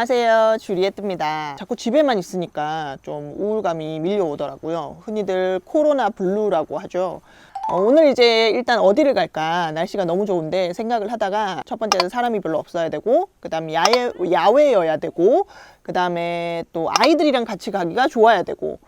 안녕하세요. 주리에뜨입니다. 자꾸 집에만 있으니까 좀 우울감이 밀려오더라고요. 흔히들 코로나 블루라고 하죠. 어, 오늘 이제 일단 어디를 갈까 날씨가 너무 좋은데 생각을 하다가 첫 번째는 사람이 별로 없어야 되고 그 다음 야외 야외여야 되고 그 다음에 또 아이들이랑 같이 가기가 좋아야 되고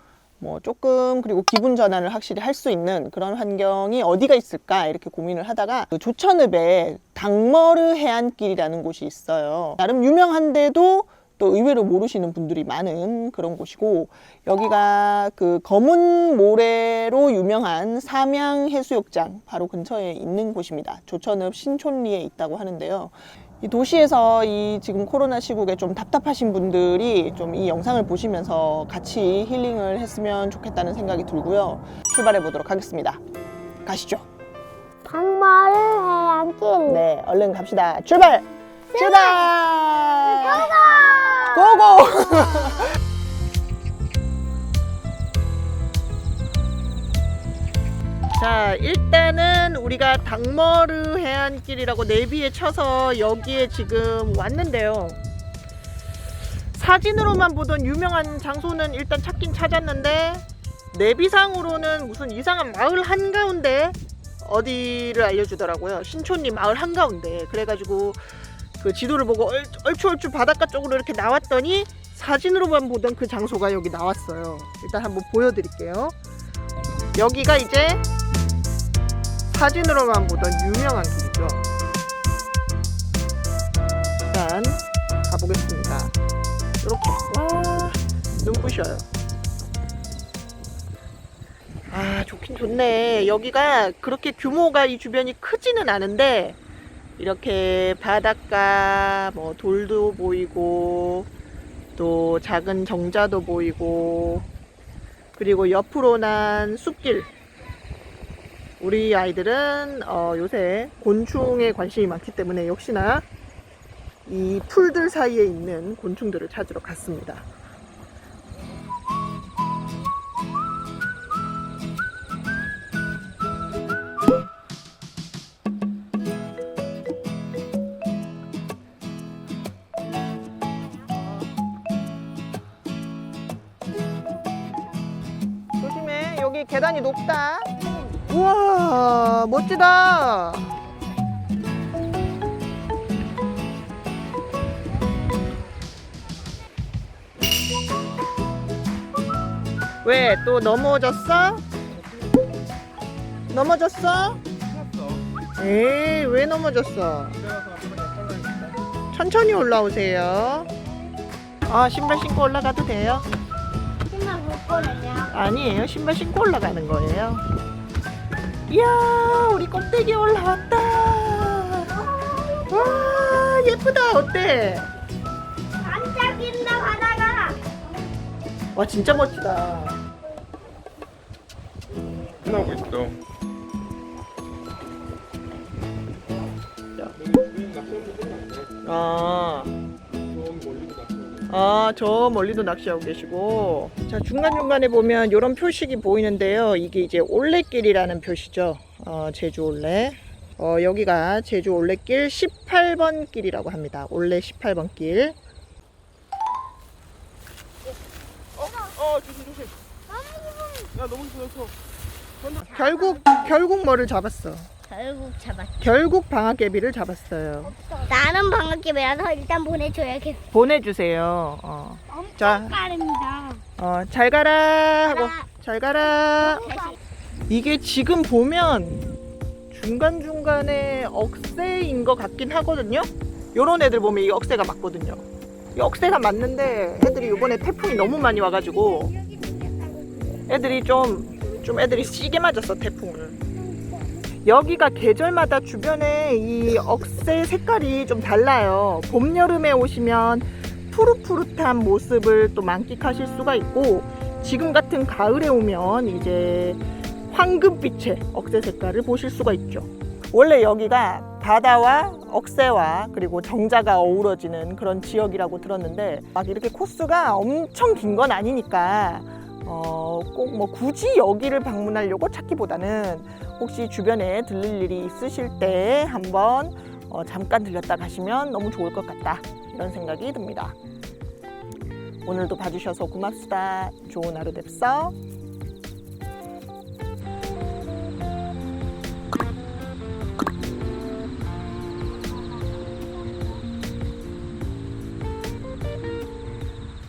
뭐 조금 그리고 기분 전환을 확실히 할 수 있는 그런 환경이 어디가 있을까 이렇게 고민을 하다가 그 조천읍에 당머르 해안길이라는 곳이 있어요. 나름 유명한데도 또 의외로 모르시는 분들이 많은 그런 곳이고 여기가 그 검은 모래로 유명한 삼양 해수욕장 바로 근처에 있는 곳입니다. 조천읍 신촌리에 있다고 하는데요. 이 도시에서 이 지금 코로나 시국에 좀 답답하신 분들이 좀 이 영상을 보시면서 같이 힐링을 했으면 좋겠다는 생각이 들고요. 출발해 보도록 하겠습니다. 가시죠. 방마를 해안길. 네, 얼른 갑시다. 출발! 출발! 고고! 자, 일단은 우리가 당머르 해안길이라고 내비에 쳐서 여기에 지금 왔는데요. 사진으로만 보던 유명한 장소는 일단 찾긴 찾았는데 내비상으로는 무슨 이상한 마을 한가운데 어디를 알려주더라고요. 신촌리 마을 한가운데. 그래가지고 그 지도를 보고 얼, 얼추 얼추 바닷가 쪽으로 이렇게 나왔더니 사진으로만 보던 그 장소가 여기 나왔어요. 일단 한번 보여드릴게요. 여기가 이제 사진으로만 보던 유명한 길이죠. 일단 가보겠습니다. 이렇게 와 눈부셔요. 아 좋긴 좋네. 여기가 그렇게 규모가 이 주변이 크지는 않은데 이렇게 바닷가 뭐 돌도 보이고 또 작은 정자도 보이고 그리고 옆으로 난 숲길 우리 아이들은 어, 요새 곤충에 관심이 많기 때문에 역시나 이 풀들 사이에 있는 곤충들을 찾으러 갔습니다. 조심해 여기 계단이 높다 우와 멋지다 왜 또 넘어졌어? 넘어졌어? 에이 왜 넘어졌어? 천천히 올라오세요 아 신발 신고 올라가도 돼요? 신발 못 꺼내냐? 아니에요. 신발 신고 올라가는 거예요. 이야, 우리 꼭대기 올라왔다. 와, 예쁘다. 어때? 반짝인다 바다가. 와, 진짜 멋지다. 끝나고 있어. 아, 아, 저 멀리도 낚시하고 계시고. 자, 중간중간에 보면 이런 표식이 보이는데요. 이게 이제 올레길이라는 표시죠. 어, 제주 올레. 어, 여기가 제주 올레길 18번 길이라고 합니다. 올레 18번 길. 어, 어, 조심, 조심. 야, 너무 무서워. 결국, 결국 뭐를 잡았어. 결국 잡았. 결국 방아깨비를 잡았어요. 나는 방학기라서 일단 보내줘야겠어. 보내주세요. 어. 자. 빠릅니다. 어, 잘 가라 하고 잘 가라. 이게 지금 보면 중간 중간에 억새인 것 같긴 하거든요. 요런 애들 보면 이게 억새가 맞거든요. 이 억새가 맞는데 애들이 이번에 태풍이 너무 많이 와가지고 애들이 좀 좀 애들이 시게 맞았어 태풍을. 여기가 계절마다 주변에 이 억새 색깔이 좀 달라요. 봄 여름에 오시면 푸릇푸릇한 모습을 또 만끽하실 수가 있고 지금 같은 가을에 오면 이제 황금빛의 억새 색깔을 보실 수가 있죠. 원래 여기가 바다와 억새와 그리고 정자가 어우러지는 그런 지역이라고 들었는데 막 이렇게 코스가 엄청 긴 건 아니니까 어, 꼭 뭐 굳이 여기를 방문하려고 찾기보다는 혹시 주변에 들릴 일이 있으실 때 한번 어, 잠깐 들렸다 가시면 너무 좋을 것 같다 이런 생각이 듭니다. 오늘도 봐주셔서 고맙습니다. 좋은 하루 됩서.